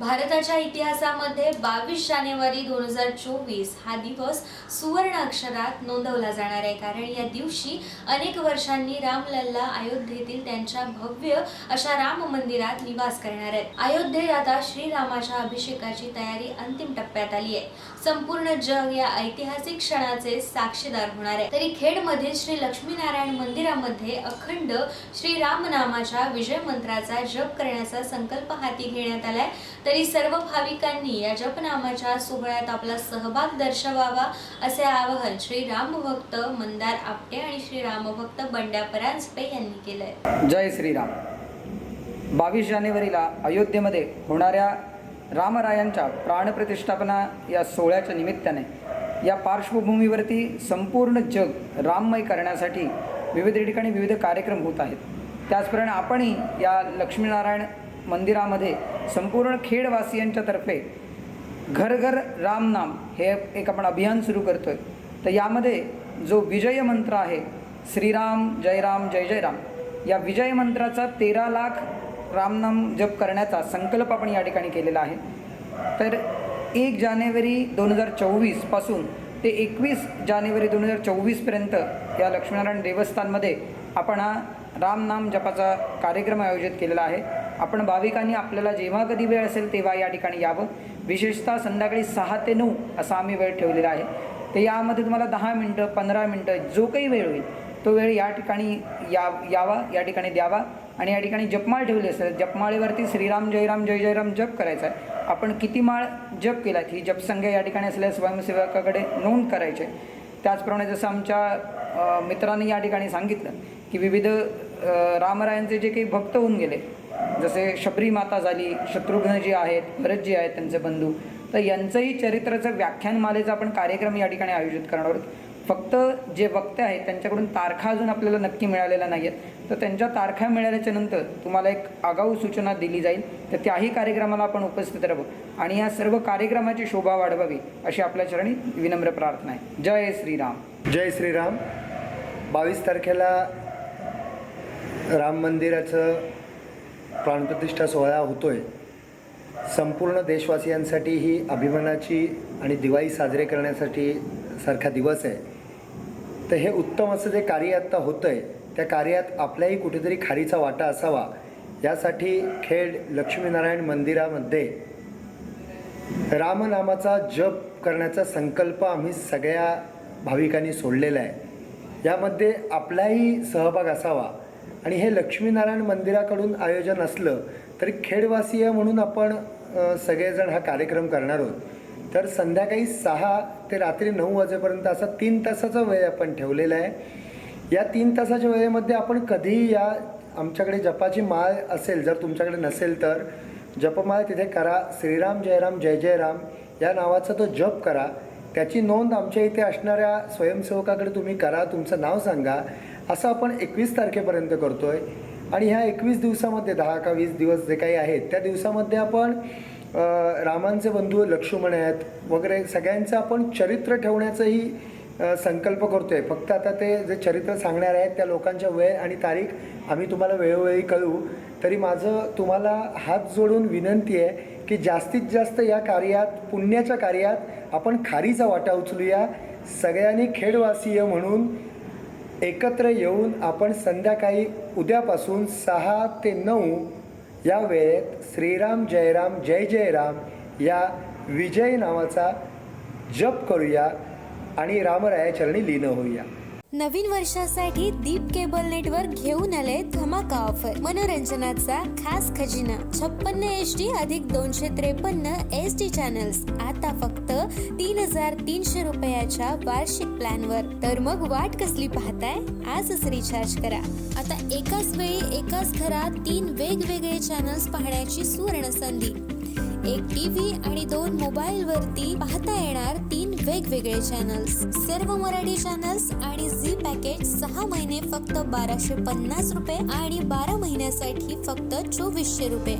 भारताच्या इतिहासामध्ये बावीस जानेवारी दोन हजार चोवीस हा दिवस सुवर्ण अक्षरात नोंदवला जाणार आहे. कारण या दिवशी अनेक वर्षांनी रामलल्ला अयोध्येतील त्यांच्या भव्य अशा राम मंदिरात निवास करणार आहेत. अयोध्येत आता श्रीरामाच्या अभिषेकाची तयारी अंतिम टप्प्यात आली आहे. संपूर्ण जग या ऐतिहासिक क्षणाचे साक्षीदार होणार आहे. तरी खेडमधील श्री लक्ष्मीनारायण मंदिरामध्ये अखंड श्री रामनामाच्या विजय मंत्राचा जप करण्याचा संकल्प हाती घेण्यात आलाय. तरी सर्व भाविकांनी या जपनामाच्या सोहळ्यात आपला सहभाग दर्शवावा असे आवाहन श्री रामभक्त मंदार आपटे आणि श्री रामभक्त बंड्या परांजपे यांनी केलंय. जय श्रीराम बावीस जानेवारीला अयोध्येमध्ये होणाऱ्या रामरायांच्या प्राणप्रतिष्ठापना या सोहळ्याच्या निमित्ताने या पार्श्वभूमीवरती संपूर्ण जग राममय करण्यासाठी विविध ठिकाणी विविध कार्यक्रम होत आहेत. त्याचप्रमाणे आपणही या लक्ष्मीनारायण मंदिरामध्ये संपूर्ण खेडवासियांच्या तर्फे घर घर रामनाम हे एक आपण अभियान सुरू करतो आहे तर यामध्ये जो विजय मंत्र आहे श्रीराम जयराम जय जयराम या विजय मंत्राचा तेरा लाख रामनाम जप करण्याचा संकल्प आपण या ठिकाणी केलेला आहे. तर एक जानेवारी दोन हजार चोवीसपासून ते एकवीस जानेवारी दोन हजार चोवीसपर्यंत या लक्ष्मीनारायण देवस्थानमध्ये आपण हा रामनाम जपाचा कार्यक्रम आयोजित केलेला आहे. आपण भाविकांनी आपल्याला जेव्हा कधी वेळ असेल तेव्हा या ठिकाणी यावं. विशेषतः संध्याकाळी सहा ते नऊ असा आम्ही वेळ ठेवलेला आहे. तर यामध्ये तुम्हाला दहा मिनटं पंधरा मिनटं जो काही वेळ होईल तो वेळ या ठिकाणी या यावा या ठिकाणी द्यावा. आणि या ठिकाणी जपमाळ ठेवली असेल जपमाळेवरती श्रीराम जयराम जय जयराम जप करायचा आहे. आपण किती माळ जप केलात ही जपसंख्या या ठिकाणी असल्या स्वयंसेवकाकडे नोंद करायची त्याचप्रमाणे जसं आमच्या मित्रांनी या ठिकाणी सांगितलं की विविध रामरायांचे जे काही भक्त होऊन गेले जसे शबरी माता झाली शत्रुघ्न जी आहेत भरतजी आहेत त्यांचे बंधू तर यांचंही चरित्राचं व्याख्यानमालेचा आपण कार्यक्रम या ठिकाणी आयोजित करणार आहोत. फक्त जे वक्ते आहेत त्यांच्याकडून तारखा अजून आपल्याला नक्की मिळालेल्या नाही आहेत तर त्यांच्या तारखा मिळाल्याच्या नंतर तुम्हाला एक आगाऊ सूचना दिली जाईल. तर त्याही कार्यक्रमाला आपण उपस्थित राहू. आणि या सर्व कार्यक्रमाची शोभा वाढवावी अशी आपल्या चरणी विनम्र प्रार्थना आहे. जय श्रीराम. जय श्रीराम. बावीस तारखेला राम मंदिराचं प्राणप्रतिष्ठा सोहळा होतो आहे संपूर्ण देशवासियांसाठी ही अभिमानाची आणि दिवाळी साजरे करण्यासाठी सारखा दिवस आहे. तर हे उत्तम असं जे कार्य आत्ता होतं आहे त्या कार्यात आपल्याही कुठेतरी खारीचा वाटा असावा. यासाठी खेड लक्ष्मीनारायण मंदिरामध्ये रामनामाचा जप करण्याचा संकल्प आम्ही सगळ्या भाविकांनी सोडलेला आहे. यामध्ये आपलाही सहभाग असावा. आणि हे लक्ष्मीनारायण मंदिराकडून आयोजन असलं तरी खेडवासीय म्हणून आपण सगळेजण हा कार्यक्रम करणार आहोत. तर संध्याकाळी सहा ते रात्री नऊ वाजेपर्यंत असा तीन तासाचा वेळ आपण ठेवलेला आहे. या तीन तासाच्या वेळेमध्ये आपण कधीही या आमच्याकडे जपाची माळ असेल जर तुमच्याकडे नसेल तर जपमाळ तिथे करा. श्रीराम जयराम जय जयराम या नावाचा तो जप करा. त्याची नोंद आमच्या इथे असणाऱ्या स्वयंसेवकाकडे तुम्ही करा तुमचं नाव सांगा. असं आपण एकवीस तारखेपर्यंत करतो आहे आणि ह्या एकवीस दिवसामध्ये दहा का वीस दिवस जे काही आहेत त्या दिवसामध्ये आपण रामांचे बंधू लक्ष्मण आहेत वगैरे सगळ्यांचं आपण चरित्र ठेवण्याचंही संकल्प करतो आहे फक्त आता ते जे चरित्र सांगणार आहेत त्या लोकांच्या वेळ आणि तारीख आम्ही तुम्हाला वेळोवेळी कळू तरी माझं तुम्हाला हात जोडून विनंती आहे की जास्तीत जास्त या कार्यात पुण्याच्या कार्यात आपण खारीचा वाटा उचलूया. सगळ्यांनी खेडवासीय म्हणून एकत्र येऊन आपण संध्याकाळी उद्यापासून सहा ते नऊ या वेळेत श्रीराम जयराम जय जयराम या विजय नावाचा जप करूया आणि रामरायाचरणी लीन होऊया. नवीन वर्षासाठी दीप केबल नेटवर्क घेऊन आले धमाका ऑफर. मनोरंजनाचा खास खजिना. छप्पन्न एच डी अधिक दोनशे त्रेपन्न एस टी चॅनल्स आता फक्त तीन हजार तीनशे रुपयाच्या वार्षिक प्लॅनवर. तर मग वाट कसली पाहताय? आजच रिचार्ज करा. आता एकाच वेळी एकाच घरात तीन वेगवेगळे चॅनल्स पाहण्याची सुवर्ण संधी. एक टीव्ही आणि दोन मोबाईल वरती पाहता येणार तीन वेगवेगळे चॅनल्स सर्व मराठी चॅनल्स आणि झी पॅकेज सहा महिने फक्त बाराशे पन्नास रुपये आणि बारा महिन्यासाठी फक्त चोवीसशे रुपये.